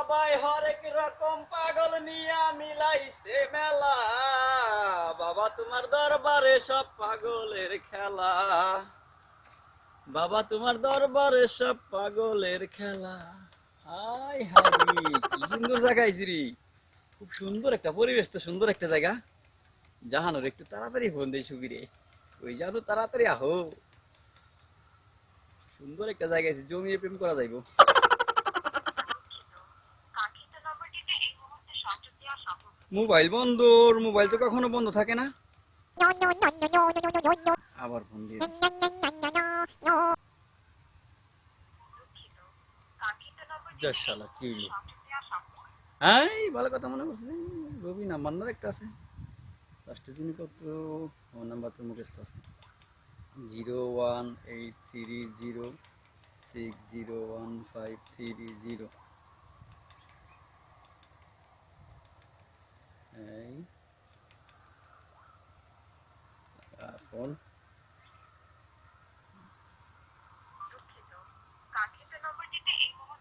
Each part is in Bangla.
সবাই হরেক রকম পাগল নিয়া মিলাইছে মেলা। বাবা, তোমার দরবারে সব পাগলের খেলা। বাবা, তোমার দরবারে সব পাগলের খেলা। কি সুন্দর জায়গা আইছিরি খুব সুন্দর একটা পরিবেশ, তো সুন্দর একটা জায়গা। জাহানোর, একটু তাড়াতাড়ি ফোন দেই সুবিরে। ওই জানো তাড়াতাড়ি আহো। সুন্দর একটা জায়গা আছে জমিয়ে প্রেম করা যাইবো। মোবাইল বন্ধর মোবাইল তো কখনো বন্ধ থাকে না। আবার ফোন দিয়ে যা কি। হ্যাঁ ভালো কথা মনে করছে রবি নাম্বার না একটা আছে। লাস্টে যিনি কত ফোন নাম্বার তো মুখস্থ আছে। Zero one eight three zero six zero one five three zero. এই ফোন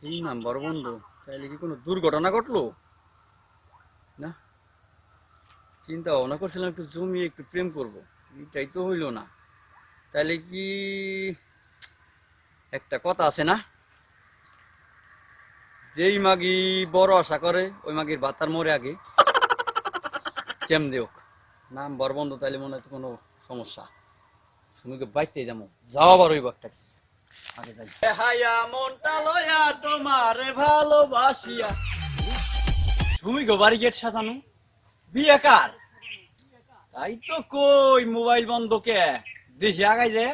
এই নাম্বার বন্ধ। তাইলে কি কোনো দুর্ঘটনা ঘটলো? না? চিন্তা ভাবনা করছিলাম একটু জমিয়ে একটু প্রেম করব। এটাই তো হইল না। তাইলে কি একটা কথা আছে না? যেই মাগি বড় আশা করে, ওই মাগির বাতার মরে আগে। চেম দেওক নাম বর বন্ধ তাইলে মনে হয় তো কোনো সমস্যা সুমিকে বাইতে যাব যাও আবার ওই বাঘটা আগে যাই হায়া মনটা লয়া তোমারে ভালোবাসিয়া গো বাড়ি গেট সাজানো বিয়ে কার তাই তো কই মোবাইল বন্ধ কে দেখি আগাই যে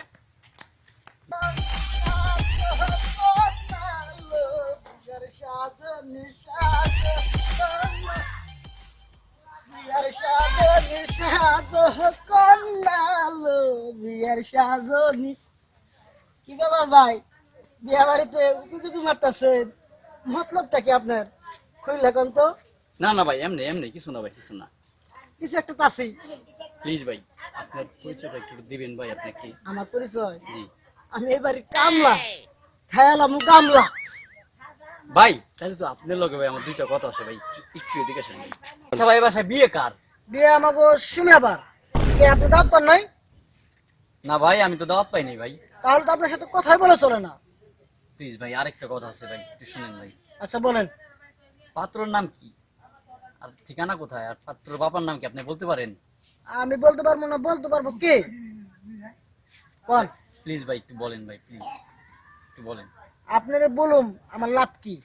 বিয়ার সাজনি। কি ব্যাপার ভাই? বিয়া বাড়িতে উকি মারতেছেন মতলবটা কি আপনার? খুললে কোন তো? না না ভাই এমনি এমনি কিছু না ভাই কিছু না। কিছু একটা তাসি প্লিজ ভাই আপনার পরিচয়টা একটু দিবেন ভাই আপনাকে। আমার পরিচয়? জি। আমি এবারে কামলা। খেয়ালাম কামলা। ভাই তাহলে তো আপনার লগে ভাই আমার দুইটা কথা আছে ভাই একটু- এদিকে আসেন আচ্ছা ভাই বাসায় বিয়ে কার? বিয়ে আমাকে শুনে আবার। আপনি দাঁত পান নাই? না ভাই আমি তো দাওয়াত পাইনি ভাই। তাহলে তো আপনার সাথে কথাই বলে চলে না। প্লিজ ভাই আরেকটা কথা আছে ভাই একটু শুনেন ভাই। আচ্ছা বলেন। পাত্রর নাম কি? আর ঠিকানা কোথায়? আর পাত্রর বাবার নাম কি আপনি বলতে পারেন? আমি বলতে পারব না বলতে পারব কে? কোন প্লিজ ভাই একটু বলেন ভাই প্লিজ একটু বলেন। আপনারে বলুম আমার লাভ কি?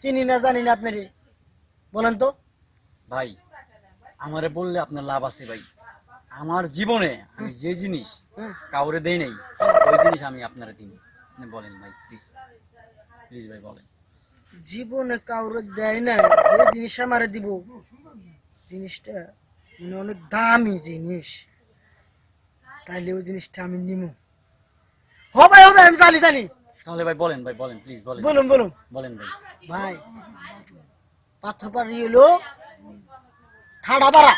চিনি না জানি না আপনারে। বলেন তো। ভাই আমারে বললে আপনার লাভ আছে ভাই। আমার জীবনে আমি যে জিনিস কাউরে দেই নাই ওই জিনিস আমি আপনারা আপনি বলেন ভাই প্লিজ প্লিজ ভাই বলেন। জীবনে কাউরে দেয় না যে জিনিস আমারে দিব জিনিসটা মানে অনেক দামি জিনিস। তাইলে ওই জিনিসটা আমি নিমু। হবে হবে আমি জানি জানি। তাহলে ভাই বলেন ভাই বলেন প্লিজ বলেন। বলুন বলুন। বলেন ভাই। ভাই পাথর পাড়ি হলো ঠাডা পাড়া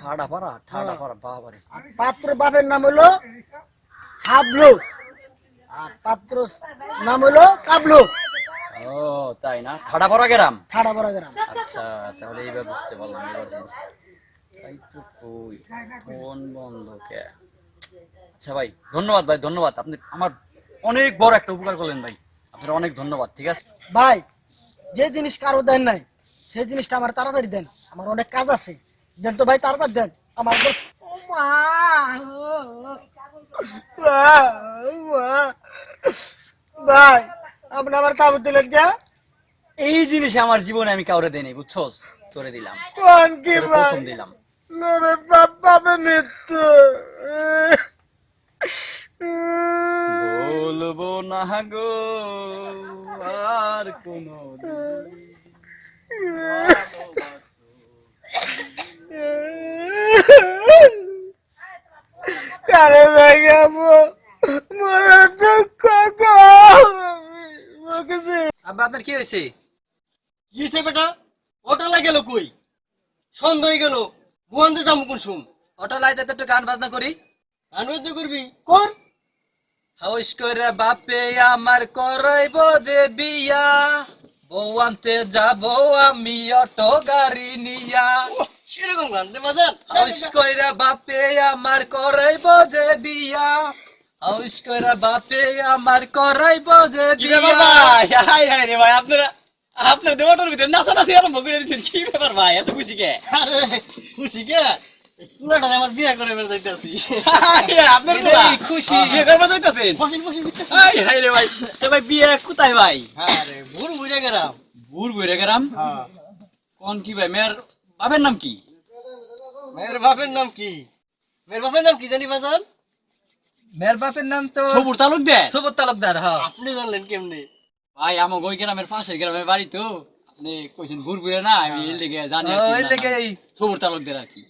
ঠাডা পাড়া ঠাডা পাড়া বাবারে। পাত্র বাপের নাম হলো হাবলু আর পাত্র নাম হলো কাবলু। ও তাই না? ঠাডা পাড়া গেরাম? ঠাডা পাড়া গ্রাম। আচ্ছা তাহলে এইবার বুঝতে পারলাম এবার তাই তো কই ফোন বন্ধ কে? আচ্ছা ভাই ধন্যবাদ ভাই ধন্যবাদ। আপনি আমার অনেক বড় একটা উপকার করলেন ভাই। আপনার অনেক ধন্যবাদ ঠিক আছে? ভাই যে জিনিস কারও দেন নাই সেই জিনিসটা আমার তাড়াতাড়ি দেন। আমার অনেক কাজ আছে। দেন তো ভাই তাড়াতাড়ি দেন। আমার। ভাই আপনি আমার কাবু দিলেন কে? এই জিনিস আমার জীবনে আমি কাউরে দেইনি বুঝছস? তোরে দিলাম। কোন কি ভাই? দিলাম। মেরে বাপ মৃত্যু। বলব না গো আর কোনো কারে ভাইয়াবো মরে দুঃখ গো আব্বা আপনার কি হয়েছে? কি হয়েছে বেটা? ওটা লাগেল কই? সন্দেহ গেল। বুয়ান্তে যাব কোন সুম। অটো লাইতে একটু গান বাজনা করি। আনন্দ করবি? কর। হাউস করে বাপে আমার করইব যে বিয়া। বউ যাব আমি অটো গাড়ি নিয়া। সেরকম গান রে বাজার। হাউস কইরা বাপে আমার করাইব যে বিয়া। কইরা বাপে আমার করাইব যে কি বিয়া। ভাই? হাই হাই রে ভাই আপনারা আপনার দেওয়াটার ভিতরে নাচানাচি আরম্ভ করে দিচ্ছেন কি ব্যাপার ভাই এত খুশি কে? আরে খুশি কে? পুরাটা আমার বিয়ে করে বের যাইতেছি। আপনার খুশি। বিয়ে করবে যাইতেছেন? হাই হাই রে ভাই। এ ভাই বিয়ে কোথায় ভাই? আরে ভুর ভুরে গেলাম। বুর বইরে গেলাম? হ্যাঁ। কোন কি ভাই মেয়ের বাপের নাম কি? মেয়ের বাপের নাম কি? মেয়ের বাপের নাম কি জানি বাজার মেয়ের বাপের নাম তো সবুর তালুকদার? সুবোধ তালুকদার হ্যাঁ। আপনি জানলেন কেমনে? ভাই আমার ওই গ্রামের পাশের গ্রামের বাড়ি তো। আপনি কইছেন ঘুর ঘুরে না আমি এই লেগে জানি কি ওই সবুর তালুকদার আর কি।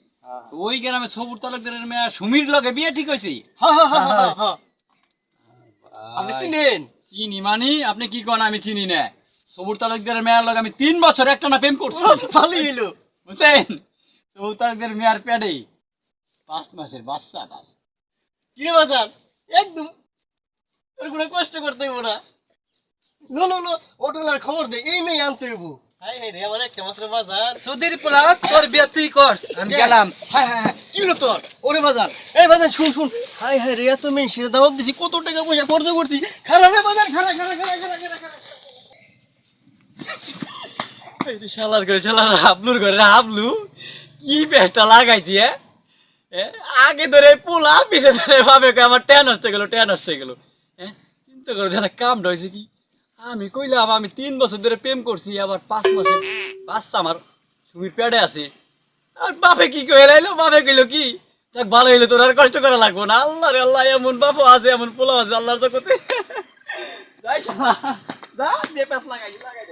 ওই গ্রামে সবুর তালুকদারের মেয়ে সুমির লগে বিয়ে ঠিক হয়েছে? হ্যাঁ হ্যাঁ হ্যাঁ হ্যাঁ, হ্যাঁ আপনি চিনেন? চিনি মানি? আপনি কি কোন আমি চিনি না। সবুর তালুকদারের মেয়ের লগে আমি তিন বছর একটা না প্রেম করছি। ভালোই হইল। বুঝছেন? সবুর তালুকদারের মেয়ের পেটে পাঁচ মাসের বাচ্চাটা বাজার একদম। তোর কোনো কষ্ট করতে হইব না। নো নো অটোলার খবর দে এই মেয়ে আনতে হইব। হাই হাই রে আমার একটা বাজার। সুধীর পোলা তোর বিয়ে তুই কর আমি গেলাম। হাই হাই হাই কি হলো তোর? ওরে বাজার এই বাজার শুন শুন। হাই হাই রে এত মেয়ে সে দাওয়াত দিছি কত টাকা পয়সা খরচ করছি। খারাপ রে বাজার খারাপ খারাপ খারাপ খারাপ খারাপ এই শালার ঘরে শালার হাবলুর ঘরে হাবলু কি পেস্টটা লাগাইছি এ? আগে ধরে পোলা পিছে ধরে ভাবে আমার ট্যান নষ্ট গেল ট্যান নষ্ট গেলো। হ্যাঁ চিন্তা করো দাদা কাম হয়েছে কি? আমি কইলাম, আমি তিন বছর ধরে প্রেম করছি, আবার পাঁচ মাসে বাচ্চা আমার সুমির প্যাডে আছে। আর বাপে কি কয়ে লাইলো বাপে কইলো কি? যাক, ভালো হইল তোর আর কষ্ট করা লাগবো না। আল্লাহ রে আল্লাহ, এমন বাপও আছে, এমন পোলা আছে, আল্লাহর জগতে। যাই শালা, যা দিয়ে পেস লাগাই লাগাই